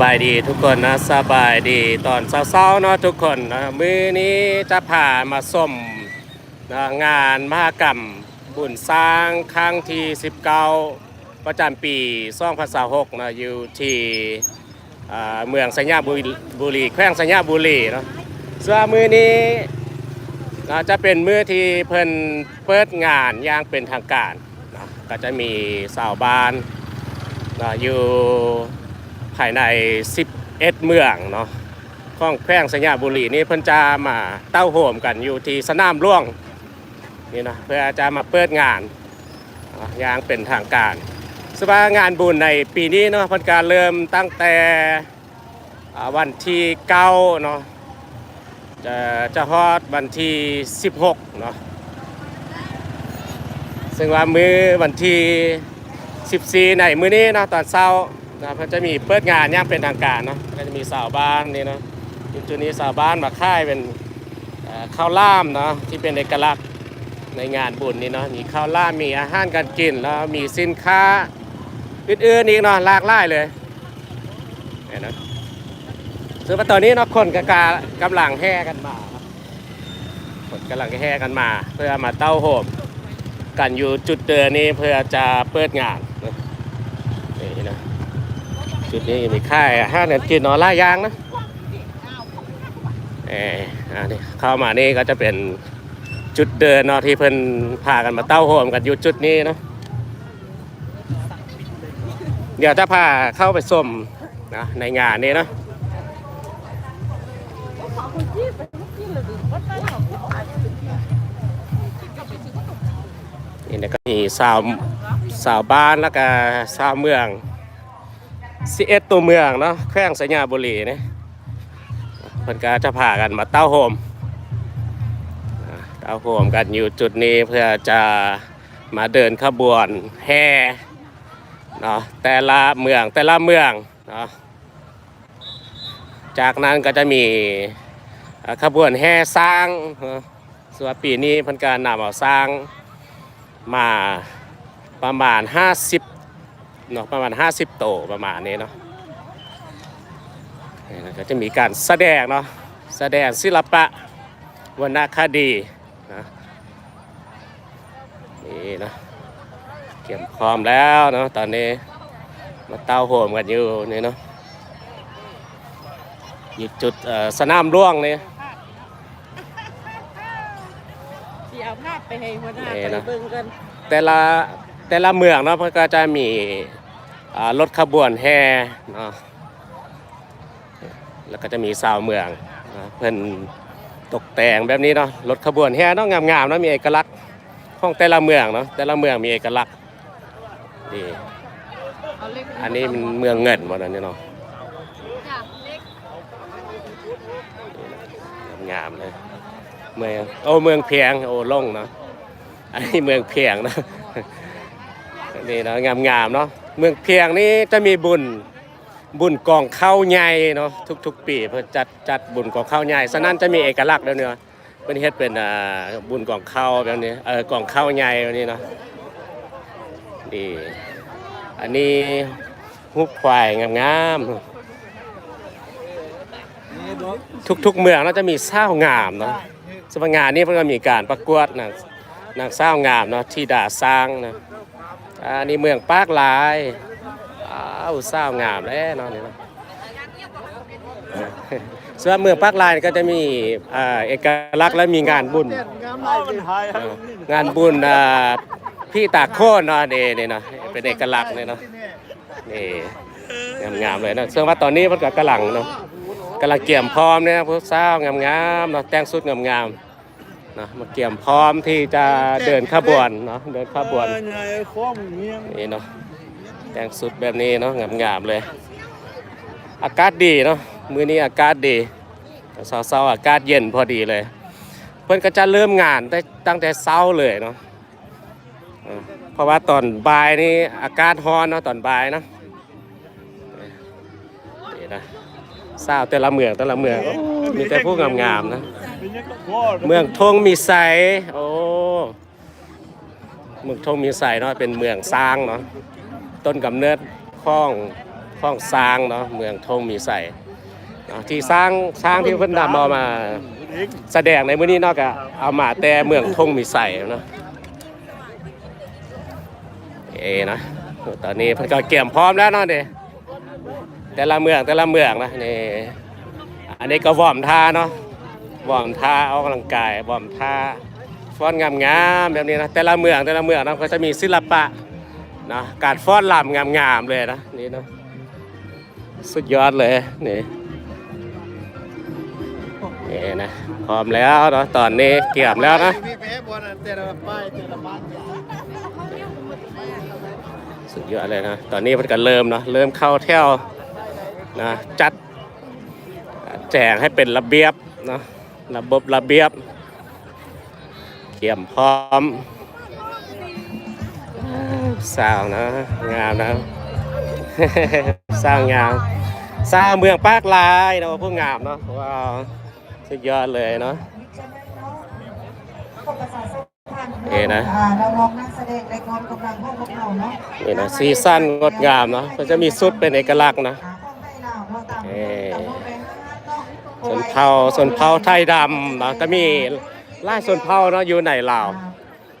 บายดีทุกคนนะสบายดีตอนเช้าๆเนาะทุกคนนะมื้อนี้จะพามาส้มนะงานมหกรรม บุญสร้างครั้งที่19ประจำปี2026นะอยู่ที่เมืองสัญญาบุรีแขวงสัญญาบุรีเนาะส่วนมื้อนี้นะจะเป็นมื้อที่เพิ่นเปิดงานอย่างเป็นทางการนะก็จะมีสาวบ้านนะอยู่ ภายใน 11 เมืองเนาะข้องแพร่งสัญญาบุรีนี่เพิ่นจะมาเต้าโหมกันอยู่ที่สนามหล่วงนี่นะเพื่อจะมาเปิดงานอย่างเป็นทางการสภางานบุญในปีนี้เนาะเพิ่นการเริ่มตั้งแต่วันที่9เนาะจะจะฮอดวันที่16เนาะซึ่งว่ามือวันที่14ในมื้อนี้เนาะตอนเช้า นะเขาจะมีเปิดงานย่างเป็นทางการเนาะก็จะมีสาวบ้านนี่เนาะจุดนี้สาวบ้านมาค่ายเป็นข้าวล่ามเนาะที่เป็นเอกลักษณ์ในงานบุญนี่เนาะมีข้าวล่ามมีอาหารการกินแล้วมีสินค้าอื่นๆอีกเนาะหลากหลายเลยเห็นนะซึ่งตอนนี้เนาะคนกกากำลังแห่กันมาคนกำลังแห่กันมา เพื่อมาเต้าโหมกันอยู่จุดเดินนี้เพื่อจะเปิดงาน จุดนี้มีค่ายอาหารการกินนอนล่ายางนะเอออันนี้เข้ามานี่ก็จะเป็นจุดเดินเนาะที่เพิ่นพากันมาเต้าโหมกันอยู่จุดนี้เนาะเดี๋ยวจะพาเข้าไปชมนะในงานนี้เนาะนี่ก็มีสาวสาวบ้านแล้วก็สาวเมือง สิเอ็ดตัวเมืองเนาะแข้งสัญญาบุรีเนี่ยเพิ่นก็จะพากันมาเต้าโฮมเต้าโฮมกันอยู่จุดนี้เพื่อจะมาเดินขบวนแห่เนาะแต่ละเมืองแต่ละเมืองเนาะจากนั้นก็จะมีขบวนแห่สร้างส่วนปีนี้พิ่นก็นำเอาสร้างมาประมาณ 50 เนาะประมาณ 50 โตประมาณนี้เนาะนี่นะก็จะมีการแสดงเนาะแสดงศิลปะวรรณคดีนะนี่นะเก็บพร้อมแล้วเนาะตอนนี้มาเต้าโหมกันอยู่นี่เนาะอยู่จุดเอ่อสนามหล่วงนี่ที่เอาภาพไปให้หัวหน้านี่ไปนะเบิ่งกันแต่ละแต่ละเมืองเนาะมันก็จะมีอ่า รถขบวนแห่เนาะแล้วก็จะมีสาวเมืองนะเพิ่นตกแต่งแบบนี้เนาะรถขบวนแห่เนาะงามๆเนาะมีเอกลักษณ์ของแต่ละเมืองเนาะแต่ละเมืองมีเอกลักษณ์นี่เอาเล็กอันนี้มันเมืองเงินหมดอันนี้เนาะงามเลยเมืองโอ้เมืองเพียงโอ้ล่งเนาะอันนี้เมืองเพียงเนาะนี่เนาะงามๆเนาะ เมืองเพียงนี่จะมีบุญบุญกองข้าวใหญ่เนาะทุกๆ ปีเพื่อจัดจัดบุญกองข้าวใหญ่ฉะนั้นจะมีเอกลักษณ์แล้วเนี่ยเป็นเฮ็ดเป็นอ่าบุญกองข้าวแบบนี้เออกองข้าวใหญ่แบบนี้เนาะนี่อันนี้หุบควายงามๆทุกๆเมืองเราจะมีเศร้างามเนาะสำนักงานนี้เพิ่งมีการประกวดนางนางเศร้างามเนาะที่ดาสร้างนะ อันนี้เมืองปากลายอ้าวเศร้างามแล้วเนาะนี่เนาะส่วนเมืองปากลายก็จะมีอ่าเอกลักษณ์และมีงานบุญ งานบุญอ่าพี่ตากโค่นเนาะนี่นี่เนาะเป็นเอกลักษณ์เลยเนาะนี่งามๆเลยเนาะซึ่งว่าตอนนี้มันก็กำลังเนาะกำลังเกี่ยมพร้อมเนี่ยพวกสาวงามๆเนาะแต่งสุดงามๆ นะมาเกี่ยมพร้อมที่จะเดินขบวนเนาะเดินขบวนนี่เนาะแต่งสุดแบบนี้เนาะงามๆเลย อากาศดีเนาะมื้อนี้อากาศดีเช้าๆอากาศเย็นพอดีเลย เพิ่นก็จะเริ่มงานได้ตั้งแต่เช้าเลยเนาะเพราะว่าตอนบ่ายนี่อากาศร้อนเนาะตอนบ่ายนะนี่นะเศร้าแต่ละเมืองแต่ละเมืองมีแต่ผู้งามๆนะ เมืองทงมีไสโอ้เมืองทงมีไสเนาะเป็นเมืองสร้างเนาะต้นกำเนิดข้องข้องสร้างเนาะเมืองธงมีใสที่สร้างสร้างที่เพิ่นนำเอามา แสดงในมื้อนี้เนาะก็เอามาแต่เมืองธงมีใส่เนาะเอนะตอนนี้เพิ่นก็เตรียมพร้อมแล้วเนาะเด้แต่ละเมืองแต่ละเมืองนะนี่อันนี้ก็วอมท่าเนาะ วอมท่าออกกำลังกายวอมท่าฟ้อนงามๆแบบนี้นะแต่ละเมืองแต่ละเมืองนาะก็จะมีศิลปะนะการฟ้อนลำงามๆเลยนะนี่นะสุดยอดเลยนี่นี่นะพร้อมแล้วเนาะตอนนี้เกี่ยมแล้วนะสุดยอดเลยนะตอนนี้มันก็เริ่มเนาะเริ่มเข้าแถวนะจัดแจงให้เป็นระเบียบเนาะ ระบบระเบียบเกี่ยมพร้อมสาวนะงามนะสร้างงามสร้างเมืองปากลายเนาะพวกงามเนาะว้าวสุดยอดเลยเนาะเอนะอ่าเราลองนักแสดงในกองกำลังพวกพวกเราเนาะนี่นะซีซั่นงดงามเนาะก็จะมีสุดเป็นเอกลักษณ์นะ เผาส่วนเผาไทยดำเนาะก็มีหลายส่วนเผาเนาะอยู่ในลาว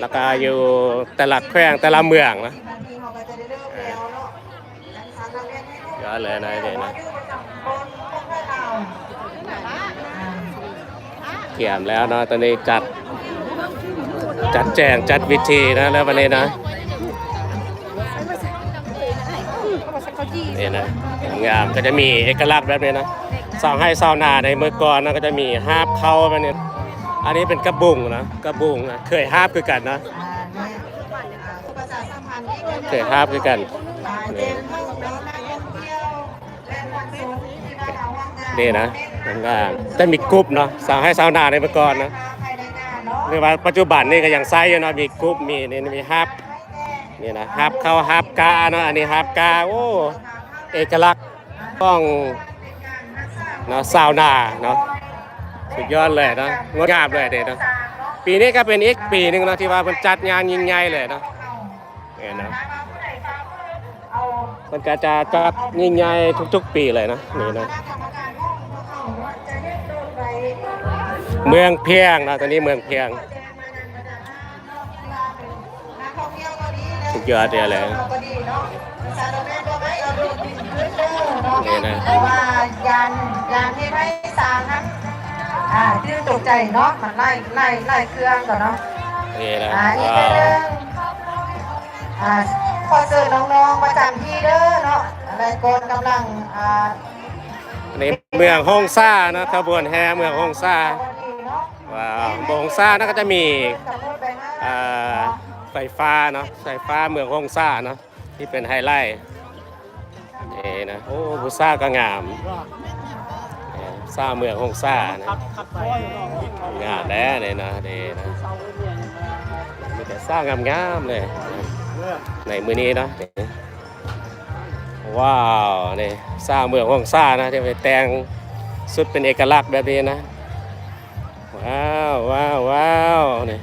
แล้วก็อยู่แต่ละแขวงแต่ละเมืองนะเราก็จะเล้วเนะเราเรียนให้ลูกยอดเลยนะนี่นะอยู่ประเราอ่าเกี่ยมแล้วเนาะตอนนี้จัดจัดแจงจัดวิธีนะแล้ววันนี้นะนี่นะงามก็จะมีเอกลักษณ์แบบนี้นะ สาวให้สาวนาในเมื่อก่อนนะก็จะมีฮาบเข้าแบบนี้อันนี้เป็นกระบุงนะกระบุงนะเคยฮาบคือกันนะเนี่ยอ่าประชาสัมพันธ์นี่ก็เคยฮาบคือกันอ่าเนี่ยวและวันศุกร์ที่านเราว่างงานนี่นะงามแต่มีกรุ๊ปเนาะสาวให้สาวนาในเมื่อก่อนนะในเนาะหรือว่าปัจจุบันนี่ก็ยังใช้อยู่เนาะมีกรุ๊ปมีนี่มีฮับนี่นะฮับเข้าฮับกาเนาะอันนี้ฮับกาโอ้เอกลักษณ์ต้อง เนาะซาวนาเนาะสุดยอดเลยเนาะงดงามเลยเด็ดเนาะปีนี้ก็เป็นอีกปีหนึ่งเนาะที่ว่ามันจัดงานยิ่งใหญ่เลยเนาะเนี่ยนะมันก็จะจัดยิ่งใหญ่ทุก ๆ ปีเลยเนาะนี่นะเมืองเพียงนะตอนนี้เมืองเพียงสุดยอดเลยเลยนี่นะ เพราะว่ายานยานที่ให้สร้างนั้นอ่าชื่อตกใจเนาะมันไล่ไล่ไล่เครื่องก่อนเนาะนี่นะอ่าอีกว้าเรื่วองอ่าขอเชิญน้องๆประจำที่เด้อเนาะอะไรกนกำลังอ่าอันนี้เมืองฮงซ่านะขบวนแห่เมืองฮงซ่าวันนี้เนาะว้าวเมืองฮงซ่านะก็จะมีกับรถไปห้าอ่าไฟฟ้าเนาะไฟฟ้าเมืองฮงซ่าเนาะที่เป็นไฮไลท์นี่นะโอ้บุซ่าก็งามเนี่ย ซาเมืองฮงซ่านะงามแน่เลยนะเดนะมีแต่สร้างงามๆเลยในมือนี้นะว้าวนี่สร้างเมืองฮงซ่านะที่ไปแต่งสุดเป็นเอกลักษณ์แบบนี้นะว้าวว้าวว้าวนี่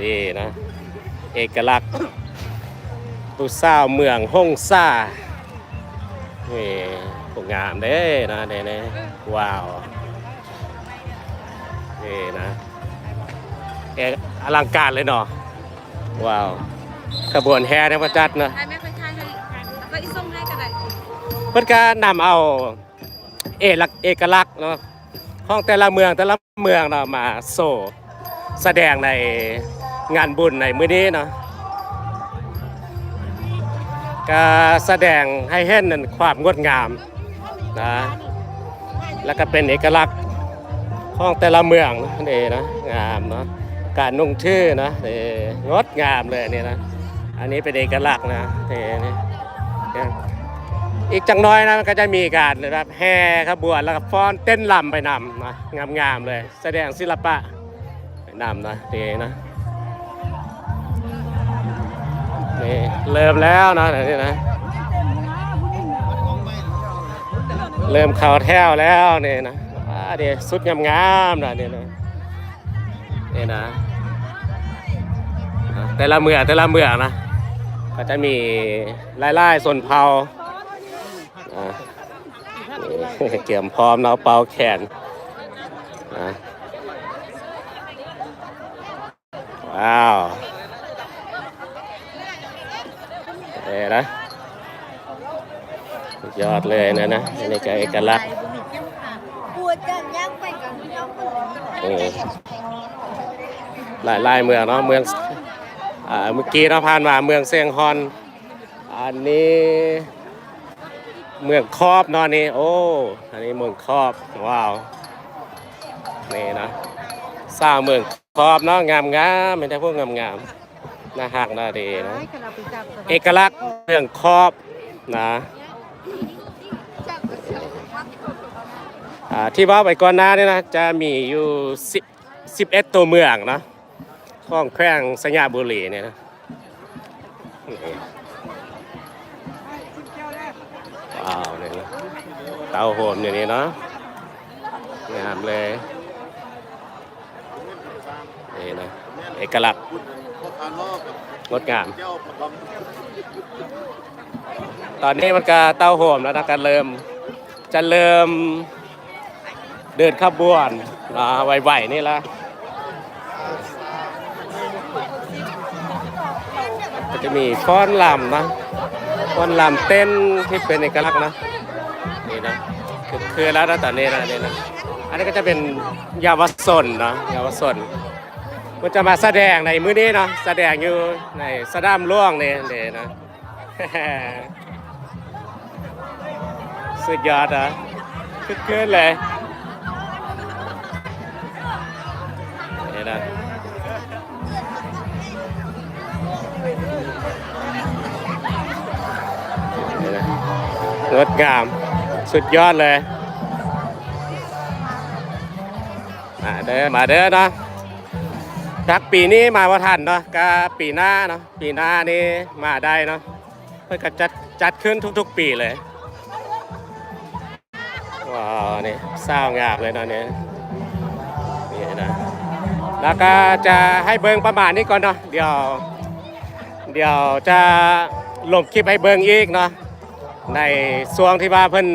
นี่นะ เอกลักษณ์ผู้สาเมืองฮ่องซ่านี่ งงามเด้นะเด้เน่ว้าวนี่นะเอกอลังการเลยเนาะว้าวขบวนแห่ในประจัดนะใครไม่ค่อยใช่ให้แล้วก็อีส้มให้ก็ได้เพื่อนก็นำเอาเอกลักษณ์เอกลักษณ์เนาะของแต่ละเมืองแต่ละเมืองเนาะมาโซ่แสดงในงานบุญในมื้อนี้เนาะก็แสดงให้เห็นนั่นความงดงาม นะแล้วก็เป็นเอกลักษณ์ของแต่ละเมืองนี่นะงามเนาะการนุ่งชื่อนะนี่งดงามเลยนี่นะอันนี้เป็นเอกลักษณ์นะนี่นี่เนี่ยอีกจังน้อยนะมันก็จะมีการแบบแห่ขบวนแล้วก็ฟ้อนเต้นลำไปนำนะงามๆเลย แสดงศิลปะไปนำนะดีนะนี่เริ่มแล้วนะนี่นะ เริ่มเข่าแถวแล้วนี่นะเดี๋ยวสุดงามๆนะเนี่นะนี่นะ แต่ละเมือแต่ละเมือนะ ก็จะมีไล่ๆส่วนเผาเกี่ยมพร้อมเนาะเป่าแขนว้าวเอ้นะ สุดยอดเลยนะนะอันนี่ก็เอกลักษณ์ปวดจังย่างไปกันย่างไปนี่หลายหลายเมืองเนาะเมืองอ่าเมื่อกี้เราผ่านมาเมืองเซียงฮอน อันนี้เมืองครอบเนาะนี่โอ้อันนี้เมืองครอบว้าวนี่นะสร้างเมืองครอบเนาะงามงามไม่ได้พวกงามงามๆน่าหักน่าดีนะเอกลักษณ์เมืองครอบนะ ที่ว่าไปก่อนหน้านี่นะจะมีอยู่10 11ตัวเมืองเนาะของแขวงสัญญาบุรีเนี่ยนะนี่ว้าวเนี่ยนะเตาโหมอย่างนี้เนาะงามเลยนี่นะเอกลักษณ์งงดงาม ตอนนี้มันก็เต้าโหมแล้วนะก็เริ่มจะเริ่ม เดินขบวนอ่าไหวๆนี่ละก็จะมีฟ้อนลำนะฟ้อนลำเต้นที่เป็นเอกลักษณ์นะนี่นะคือคือแล้วนะแตอนนี้นะนี่นะอันนี้ก็จะเป็นเยาวชนนะเยาวชนมันจะมาแสดงในมื้อนี้นะแสดงอยู่ในสะดามล่วงนี่นี่นะ สุดยอดอะคึกคืนเลย นี่นะงดงาม สุดยอดเลย มาเด้อมาเด้อเนาะจากปีนี้มาว่าทันเนาะก็ปีหน้าเนาะปีหน้านี่มาได้เนาะเพื่อก็จัดจัดขึ้นทุกๆปีเลยว้าวนี่เศร้างามเลยเนาะเนี่ยนี่นะ แล้วก็จะให้เบิงประมาณนี้ก่อนเนาะเดี๋ยว เดี๋ยวจะลงคลิปให้เบิงอีกเนาะในช่วงที่ว่าเพิ่น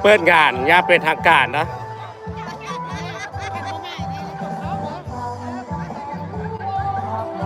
เปิดงานยาเป็นทางการเนาะ